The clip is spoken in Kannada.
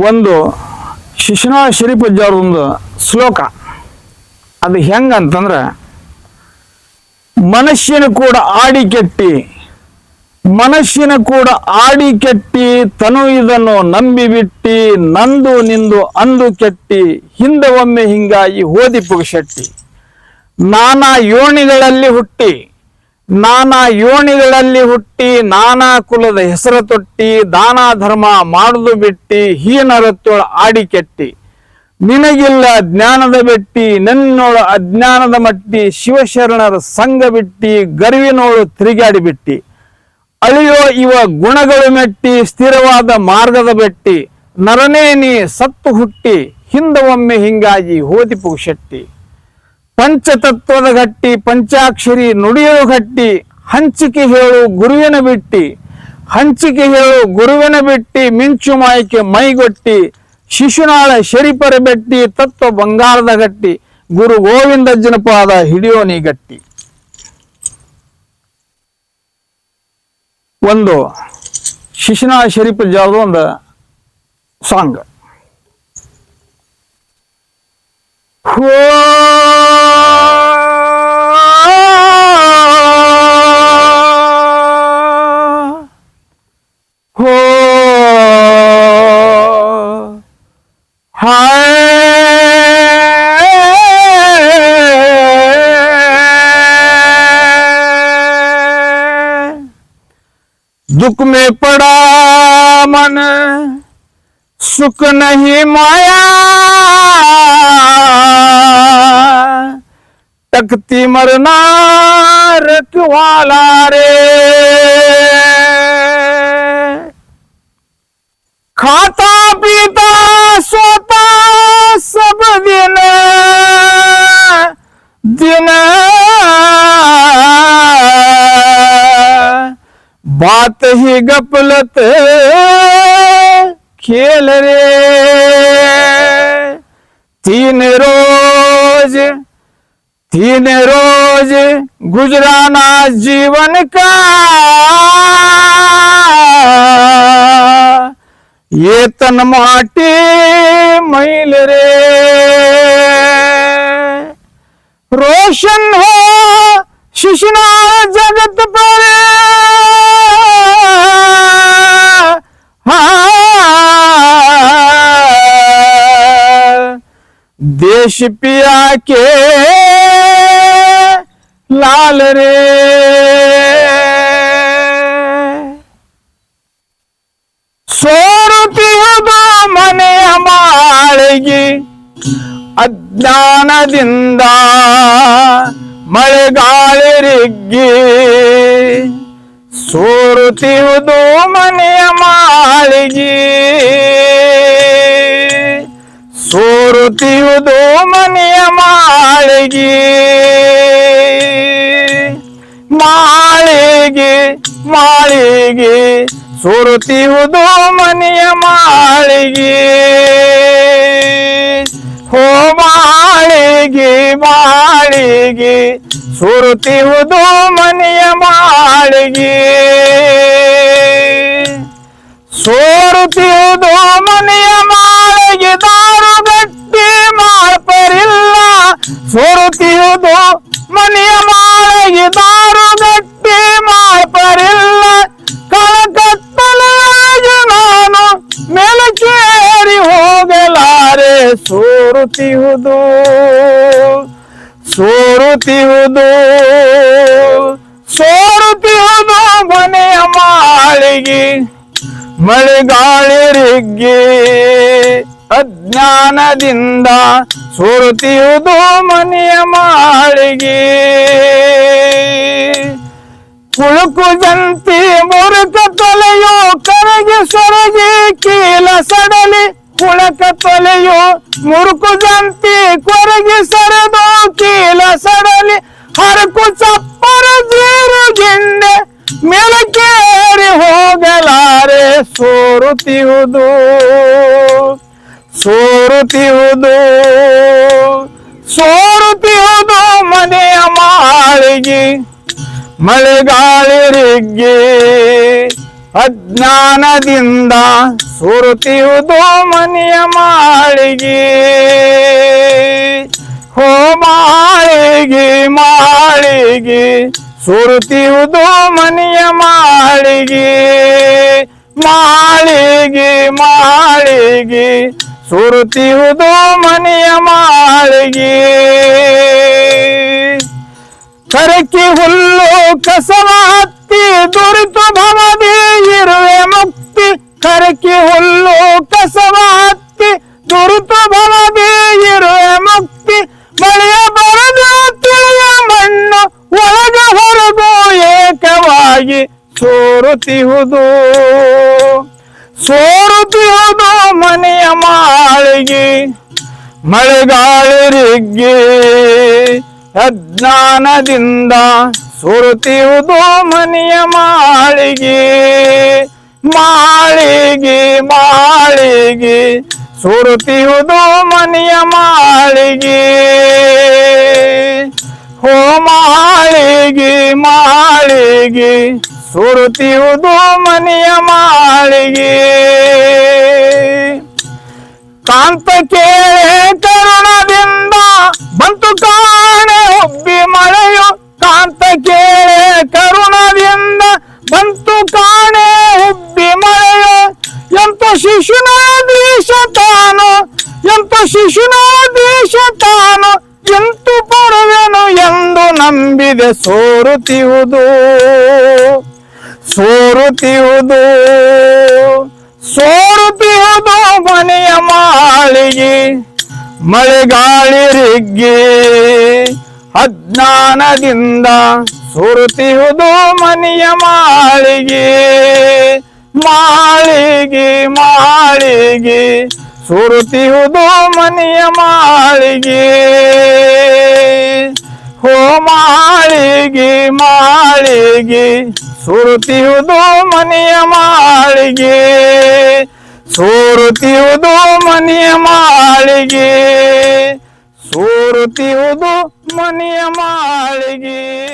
ಒಂದು ಶಿಶುನಾ ಶರೀಫ್ ಅವ್ರದೊಂದು ಶ್ಲೋಕ. ಅದು ಹೆಂಗಂತಂದ್ರೆ, ಮನುಷ್ಯನ ಕೂಡ ಆಡಿ ಕೆಟ್ಟಿ, ಮನುಷ್ಯನ ಕೂಡ ಆಡಿ ಕೆಟ್ಟಿ, ತನು ಇದನ್ನು ನಂಬಿ ಬಿಟ್ಟಿ, ನಂದು ನಿಂದು ಅಂದು ಕೆಟ್ಟಿ ಹಿಂದೆ ಒಮ್ಮೆ ಹಿಂಗಾಗಿ ಹೋದಿ ಪುಗಶೆಟ್ಟಿ ನಾನಾ ಯೋಣಿಗಳಲ್ಲಿ ಹುಟ್ಟಿ. ನಾನಾ ಯೋನಿಗಳಲ್ಲಿ ಹುಟ್ಟಿ, ನಾನಾ ಕುಲದ ಹೆಸರು ತೊಟ್ಟಿ, ದಾನ ಧರ್ಮ ಮಾಡುದು ಬಿಟ್ಟಿ ಹೀನರತ್ತೊಳ ಆಡಿ ಕೆಟ್ಟಿ. ನಿನಗಿಲ್ಲ ಜ್ಞಾನದ ಬೆಟ್ಟಿ, ನನ್ನೋಳು ಅಜ್ಞಾನದ ಮಟ್ಟಿ, ಶಿವಶರಣರ ಸಂಘ ಬಿಟ್ಟಿ, ಗರ್ವಿನೋಳು ತಿರುಗಾಡಿ ಬಿಟ್ಟಿ. ಅಳಿಯೋ ಇವ ಗುಣಗಳು ಮೆಟ್ಟಿ, ಸ್ಥಿರವಾದ ಮಾರ್ಗದ ಬೆಟ್ಟಿ. ನರನೇ ನೀ ಸತ್ತು ಹುಟ್ಟಿ ಹಿಂದ ಒಮ್ಮೆ ಹಿಂಗಾಗಿ ಹೋದಿಪು ಪುಗಶೆಟ್ಟಿ ಪಂಚತತ್ವದ ಗಟ್ಟಿ, ಪಂಚಾಕ್ಷರಿ ನುಡಿಯೋ ಗಟ್ಟಿ, ಹಂಚಿಕೆ ಹೇಳು ಗುರುವಿನ ಬಿಟ್ಟಿ, ಹಂಚಿಕೆ ಹೇಳು ಗುರುವಿನ ಬಿಟ್ಟಿ, ಮಿಂಚು ಮಾಯಕ್ಕೆ ಮೈಗೊಟ್ಟಿ, ಶಿಶುನಾಳ ಶರೀಪರ ಬೆಟ್ಟಿ, ತತ್ವ ಬಂಗಾರದ ಗಟ್ಟಿ, ಗುರು ಗೋವಿಂದ ಜನಪಾದ ಹಿಡಿಯೋನಿ ಗಟ್ಟಿ. ಒಂದು, ಶಿಶುನಾಳ ಶರೀಫ್ ಜಾವ್ದು ಒಂದು ಸಾಂಗ್. ಹೋ दुख में पड़ा मन, सुख नहीं माया। तकती मरना रखवाला रे। खाता पीता, सोता सब दिन दिन बात ही गपलत खेल रे। तीन रोज तीन रोज गुजराना जीवन का। ये तन माटी मैल रे। रोशन हो शिशना जगत पर। देश पिया के लाल रे ಸೋರುತ್ತಿರುವುದು ಮನೆಯ ಮಾಳಿಗೆ ಅಜ್ಞಾನದಿಂದ ಮಳೆಗಾಳಿ ರಿಗ್ಗಿ ಸೋರುತ್ತಿರುವುದು ಮನೆಯ ಮಾಳಿಗೆ ಸೋರುತ್ತಿರುವುದು ಮನೆಯ ಮಾಳಿಗೆ. ಮಾಳಿಗೆ ಮಾಳಿಗೆ ಸೋರುತ್ತಿರುವುದು ಮನೆಯ ಮಾಳಿಗೆ. ಹೋ ಮಾಳಿಗೆ ಮಾಳಿಗೆ ಸೋರುತ್ತಿರುವುದು ಮನೆಯ ಮಾಳಿಗೆ. ಸೋರುತ್ತಿರುವುದು ಮನೆಯ ಮಾಳಿಗೆ ದಾರು ಸೋರುತ್ತಿರುವುದು ಮನೆಯ ಮಾಳಿಗೆ ದಾರು ಗಟ್ಟಿ ಮಾಡ್ಪರಿಲ್ಲ ಕಳಕತ್ತಲಾಗಿ ನಾನು ಮೇಲಕ್ಕೇರಿ ಹೋಗಲಾರೆ ಸೋರುತ್ತಿರುವುದು ಸೋರುತ್ತಿರುವುದು ಸೋರುತ್ತಿರುವುದು ಮನೆಯ ಮಾಳಿಗೆ ಮಳೆಗಾಳಿ ರಿಗ್ಗಿ ಅಜ್ಞಾನದಿಂದ ಸೋರುತ್ತಿರುವುದು ಮನೆಯ ಮಾಳಿಗೆ. ಕುಳುಕು ಜಂತಿ ಮುರುಕ ತೊಲೆಯೋ ಕರಗಿ ಸೊರಗಿ ಕೀಲ ಸಡಲಿ. ಕುಳಕ ತೊಲೆಯೋ ಮುರುಕು ಜಂತಿ ಕೊರಗಿ ಸರದು ಕೀಲ ಸಡಲಿ. ಹರಕು ಚಪ್ಪರ ಜೀರು ಗಿಂಡೆ ಮೇಲಕ್ಕೇರಿ ಹೋಗಲಾರೆ ಸೋರುತ್ತಿರುವುದು ಸೋರುತ್ತಿರುವುದು ಸೋರುತ್ತಿರುವುದು ಮನೆಯ ಮಾಳಿಗೆ ಮಳೆಗಾಳಿ ರಿಗ್ಗಿ ಅಜ್ಞಾನದಿಂದ ಸುರುತಿಯುವುದು ಮನೆಯ ಮಾಳಿಗೆ, ಹೋ ಮಾಳಿಗೆ ಮಾಳಿಗೆ. ಸುರುತಿಯುವುದು ಮನೆಯ ಮಾಳಿಗೆ ಮಾಳಿಗೆ ಮಾಳಿಗೆ. ಸುರುತಿಯುವುದು ಮನೆಯ ಮಾಳಿಗೆ. ಕರಕಿ ಹುಲ್ಲು ಕಸವ ಹತ್ತಿ ದುರಿತು ಭವದಿ ಇರುವೆ ಮುಕ್ತಿ. ಕರಕಿ ಹುಲ್ಲು ಕಸವ ಹತ್ತಿ ದುರಿತು ಭವದಿ ಇರುವೆ ಮುಕ್ತಿ. ಮಳೆಯ ಬರದು ತಿಳಿಯ ಮಣ್ಣು ಒಳಗ ಹೊರಗು ಏಕವಾಗಿ ಸೋರುತಿಹುದು. ಸೋರುತಿಹುದು ಮನೆಯ ಮಾಳಿಗೆ ಮಳೆಗಾಳಿರಿಗೆ ಅಜ್ಞಾನದಿಂದ ಸುರುತಿಯುವುದು ಮನೆಯ ಮಾಳಿಗೆ. ಮಾಳಿಗೆ ಮಾಳಿಗೆ ಸುರುತಿಯುವುದು ಮನೆಯ ಮಾಳಿಗೆ. ಹೋ ಮಾಳಿಗೆ ಮಾಳಿಗೆ ಸುರುತಿಯುವುದು ಮನೆಯ ಮಾಳಿಗೆ. ಕಾಂತ ಕೇಳೆ ಕರುಣದಿಂದ ಬಂತು ಕಾಣೆ ಒಬ್ಬಿ ಮಳೆಯು. ಕಾಂತ ಕೇಳೆ ಕರುಣದಿಂದ ಬಂತು ಕಾಣೆ ಒಬ್ಬಿ ಮಳೆಯು. ಎಂತ ಶಿಶುನ ದೇಶ ತಾನು, ಎಂತ ಶಿಶುನ ದೇಶ ತಾನು, ಎಂತು ಪಡುವೆನು ಎಂದು ನಂಬಿದೆ ಸೋರುತಿಯುವುದು ಸೋರುತಿಯುವುದು. ಸೋರುತಿಯುವುದು ಮನೆಯ ಮಾಳಿಗೆ. ಮಳೆಗಾಳಿ ರಿಗ್ಗಿ. ಅಜ್ಞಾನದಿಂದ ಸುರುತಿಯುವುದು ಮನೆಯ ಮಾಳಿಗೆ. ಮಾಳಿಗೆ ಮಾಳಿಗೆ. ಸುರುತಿಯುವುದು ಮನೆಯ ಮಾಳಿಗೆ. ಹೋ ಮಾಳಿಗೆ ಮಾಳಿಗೆ. ಸುರುತಿಯುವುದು ಮನೆಯ ಮಾಳಿಗೆ. ಸೋರುತಿಯುವುದು ಮನೆಯ ಮಾಳಿಗೆ. ಸೋರುತಿಯುವುದು ಮನೆಯ ಮಾಳಿಗೆ.